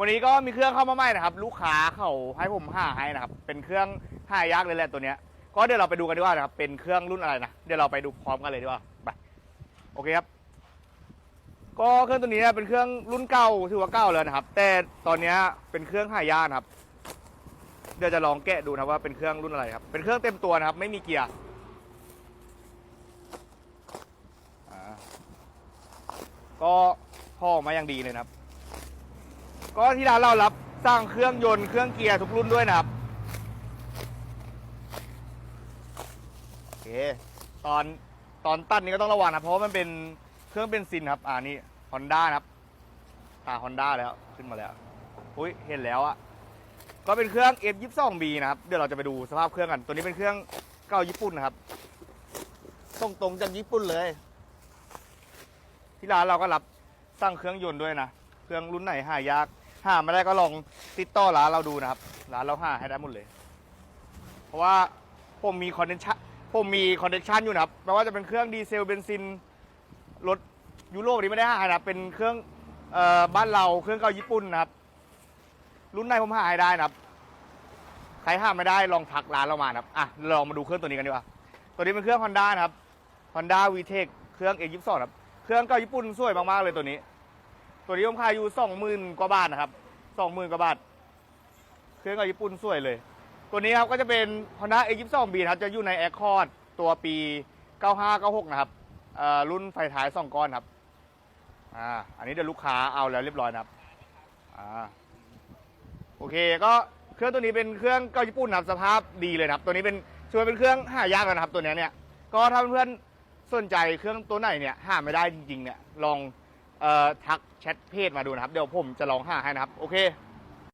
วันนี้ก็มีเครื่องเข้ามาใหม่นะครับ ลูกค้าเขาให้ผมหาให้นะครับ เป็นเครื่องหายากเลยแหละตัวเนี้ย ก็เดี๋ยวเราไปดูกันดีกว่านะครับ เป็นเครื่องรุ่นอะไรนะ เดี๋ยวเราไปดูพร้อมกันเลยดีกว่า ไป โอเคครับ ก็เครื่องตัวนี้เป็นเครื่องรุ่นเก่าถือว่าเก่าแล้วนะครับ แต่ตอนนี้เป็นเครื่องหายากนะครับ เดี๋ยวจะลองแกะดูนะว่าเป็นเครื่องรุ่นอะไรครับ เป็นเครื่องเต็มตัวนะครับ ไม่มีเกียร์ก็พ่อมาอย่างดีเลยนะครับ ก็ที่ร้านเรารับสร้างเครื่องยนต์เครื่องเกียร์ทุกรุ่นด้วยนะครับโอเคตอนตอนตัดนี่ก็ต้องระวังนะเพราะว่ามันเป็นเครื่องเบนซินครับ อ่านี่ฮอนด้านะครับตาฮอนด้าแล้วขึ้นมาแล้วอุ้ยเห็นแล้วอะก็เป็นเครื่อง F22B นะครับ เดี๋ยวเราจะไปดูสภาพเครื่องกัน ตัวนี้เป็นเครื่องเก่าญี่ปุ่นนะครับส่งตรงจากญี่ปุ่นเลย ที่ร้านเราก็รับสร้างเครื่องยนต์ด้วยนะ เครื่องรุ่นไหนหายาก หาไม่ได้ก็ลองติดต่อร้านเราดูนะครับ ร้านเราหาให้ได้หมดเลย เพราะว่าผมมีคอนเนคชั่นผมมีคอนเนคชั่นอยู่นะครับไม่ว่าจะเป็นเครื่องดีเซลเบนซินรถยุโรปนี่ไม่ได้หานะเป็นเครื่องออบ้านเราเครื่องเก่าญี่ปุ่นนะครับ รุ่นไหนผมหาให้ได้นะครับ ใครหาไม่ได้ลองทักร้านเรามานะครับอะลองมาดูเครื่องตัวนี้กันดีกว่าตัวนี้เป็นเครื่อง Honda นะครับ Honda VTEC เครื่อง A22 ครับ เครื่องเก่าญี่ปุ่นสวยมากๆเลยตัวนี้ ตัวนี้ผมขายอยู่สองหมื่นกว่าบาทนะครับสองหมื่นกว่าบาท เครื่องเก่าญี่ปุ่นสวยเลย ตัวนี้ครับก็จะเป็น Honda A22B นะครับจะอยู่ใน Accord ตัวปี 95 96 นะครับรุ่นไฟท้าย2ก้อนครับอ่าอันนี้เดี๋ยวลูกค้าเอาแล้วเรียบร้อยนะครับอ่าโอเคก็เครื่องตัวนี้เป็นเครื่องเก่าญี่ปุ่นนะครับสภาพดีเลยนะครับ ตัวนี้เป็นช่วยเป็นเครื่องหายากแล้วนะครับตัวเนี้ยเนี่ยก็ถ้าเพื่อนๆสนใจเครื่องตัวไหนเนี่ยหาไม่ได้จริงๆเนี่ยลอง ทักแชทเพจมาดูนะครับ เดี๋ยวผมจะลองหาให้นะครับ โอเค